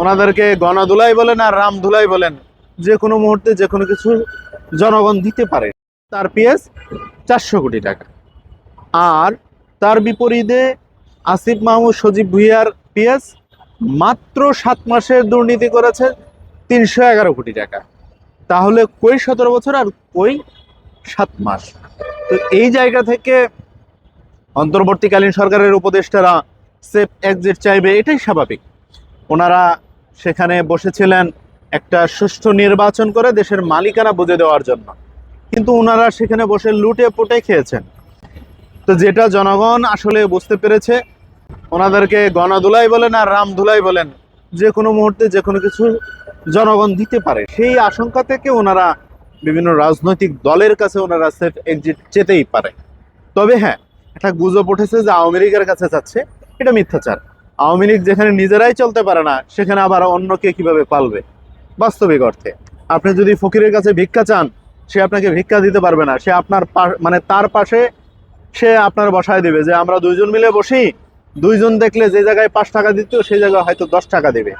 ওনাদেরকে গণধুলাই বলেন আর রামধুলাই বলেন, যে কোনো মুহূর্তে যে কোনো কিছু জনগণ দিতে পারে। তার পিএস চারশো কোটি টাকা। আর তার বিপরীতে আসিফ মাহমুদ সজীব ভুইয়ার পিএস মাত্র সাত মাসের দুর্নীতি করেছে তিনশো এগারো কোটি টাকা। তাহলে কই সতেরো বছর আর কই সাত মাস? তো এই জায়গা থেকে অন্তর্বর্তীকালীন সরকারের উপদেষ্টারা সেফ এক্সিট চাইবে, এটাই স্বাভাবিক। ওনারা সেখানে বসেছিলেন একটা সুষ্ঠু নির্বাচন করে দেশের মালিকানা বুঝে দেওয়ার জন্য। কিন্তু ওনারা সেখানে বসে লুটে পুটে খেয়েছেন। তো যেটা জনগণ আসলে বুঝতে পেরেছে, ওনাদেরকে গণধুলাই বলেন আর রামধুলাই বলেন, যে কোনো মুহূর্তে যে কোনো কিছু জনগণ দিতে পারে। সেই আশঙ্কা থেকে ওনারা বিভিন্ন রাজনৈতিক দলের কাছে ওনারা সেফ এক্সিট যেতেই পারে। তবে হ্যাঁ একটা গুজব উঠেছে যে আওয়ামী লীগের কাছে যাচ্ছে, এটা মিথ্যাচার। আওয়ামী লীগ যেখানে নিজেরাই চলতে পারে না, সেখানে আবার অন্যকে কীভাবে পালবে? বাস্তবিক অর্থে। আপনি যদি ফকিরের কাছে ভিক্ষা চান, সে আপনাকে ভিক্ষা দিতে পারবে না। সে আপনার মানে তার পাশে সে আপনার বসায় দেবে যে, আমরা দুইজন মিলে বসি, দুইজন দেখলে যে জায়গায় পাঁচ টাকা দিত, সেই জায়গায় হয়তো দশ টাকা দেবে।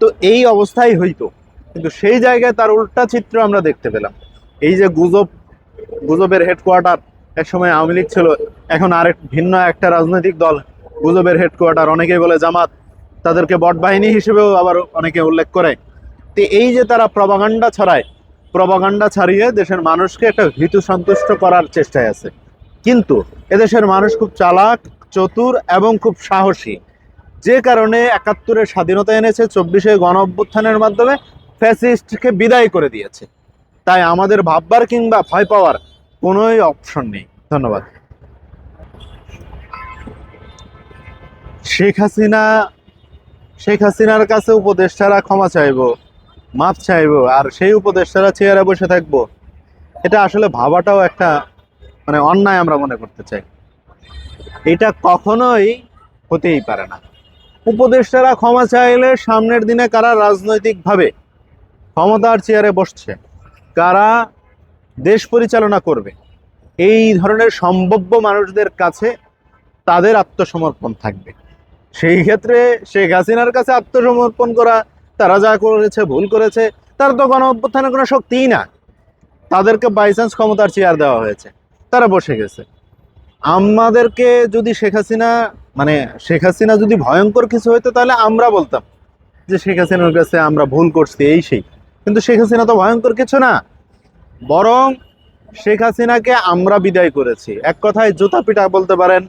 তো এই অবস্থাই হইতো। কিন্তু সেই জায়গায় তার উল্টা চিত্র আমরা দেখতে পেলাম। এই যে গুজব, গুজবের হেডকোয়ার্টার এক সময় আওয়ামী লীগ ছিল, এখন আরেক ভিন্ন একটা রাজনৈতিক দল গুজবের হেডকোয়ার্টার অনেকেই বলে জামাত, তাদেরকে বট বাহিনী হিসেবেও আবার অনেকে উল্লেখ করে। তো এই যে তারা প্রবাগান্ডা ছড়ায় প্রবাগান্ডা ছাড়িয়ে দেশের মানুষকে একটা ভীতু সন্তুষ্ট করার চেষ্টায় আছে। কিন্তু এদেশের মানুষ খুব চালাক, চতুর এবং খুব সাহসী। যে কারণে একাত্তরের স্বাধীনতা এনেছে, চব্বিশে গণ অভ্যুত্থানের মাধ্যমে ফ্যাসিস্টকে বিদায় করে দিয়েছে। তাই আমাদের ভাববার কিংবা ভয় পাওয়ার কোনোই অপশন নেই। ধন্যবাদ। শেখ হাসিনা, শেখ হাসিনার কাছে উপদেষ্টারা ক্ষমা চাইব মাপ চাইব, আর সেই উপদেষ্টারা চেয়ারে বসে থাকব। এটা আসলে ভাবাটাও একটা মানে অন্যায় আমরা মনে করতে চাই। এটা কখনোই হতেই পারে না। উপদেষ্টারা ক্ষমা চাইলে সামনের দিনে কারা রাজনৈতিকভাবে ক্ষমতার চেয়ারে বসছে, কারা দেশ পরিচালনা করবে, এই ধরনের সম্ভাব্য মানুষদের কাছে তাদের আত্মসমর্পণ থাকবে। সেই ক্ষেত্রে শেখ হাসিনার কাছে আত্মসমর্পণ করা, তারা যা করেছে, ভুল করেছে, তার তো গণ অভ্যুত্থানের কোনো শক্তিই না তাদেরকে বাইচান্স ক্ষমতার চেয়ার দেওয়া হয়েছে। তারা বসে গেছে। আমাদেরকে যদি শেখ হাসিনা মানে শেখ হাসিনা যদি ভয়ঙ্কর কিছু হইতো, তাহলে আমরা বলতাম যে শেখ হাসিনার কাছে আমরা ভুল করছি, এই সেই। কিন্তু শেখ হাসিনা তো ভয়ঙ্কর কিছু না। বরং শেখ হাসিনাকে আমরা বিদায় করেছি। এক কথায় জুতা পিটা বলতে পারেন,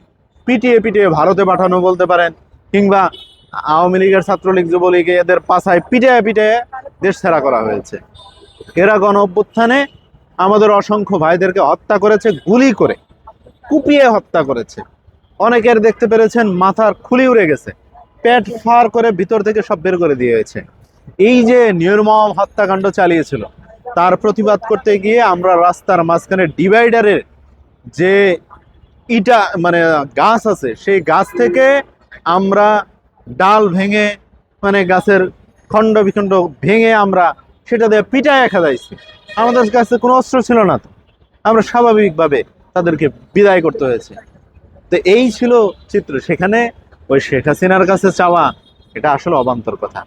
পিটিয়ে পিটিয়ে ভারতে পাঠানো বলতে পারেন কিংবা আওয়ামী লীগের ছাত্রলীগ যুবলীগে এদের পাশায় পিটিয়ে পিটিয়ে দেশ ছাড়া করা হয়েছে। এরা গণ অভ্যুত্থানে আমাদের অসংখ্য ভাইদেরকে হত্যা করেছে, গুলি করে, কুপিয়ে হত্যা করেছে। অনেকের দেখতে পেরেছেন মাথার খুলি উড়ে গেছে, পেট ফার করে ভিতর থেকে সব বের করে দিয়েছে এই যে নির্মম হত্যাকাণ্ড চালিয়েছিল, তার প্রতিবাদ করতে গিয়ে আমরা রাস্তার মাঝখানে ডিভাইডারের যে ইটা মানে গাছ আছে, সেই গাছ থেকে আমরা ডাল ভেঙে মানে গাছের খণ্ড বিখণ্ড ভেঙে আমরা সেটা দিয়ে পিটায় খেদাইছি। আমাদের কাছে কোনো অস্ত্র ছিল না তো। আমরা স্বাভাবিকভাবে তাদেরকে বিদায় করতে হয়েছে। তো এই ছিল চিত্র। সেখানে ওই শেখ হাসিনার কাছে চাওয়া, এটা আসলে অবান্তর কথা।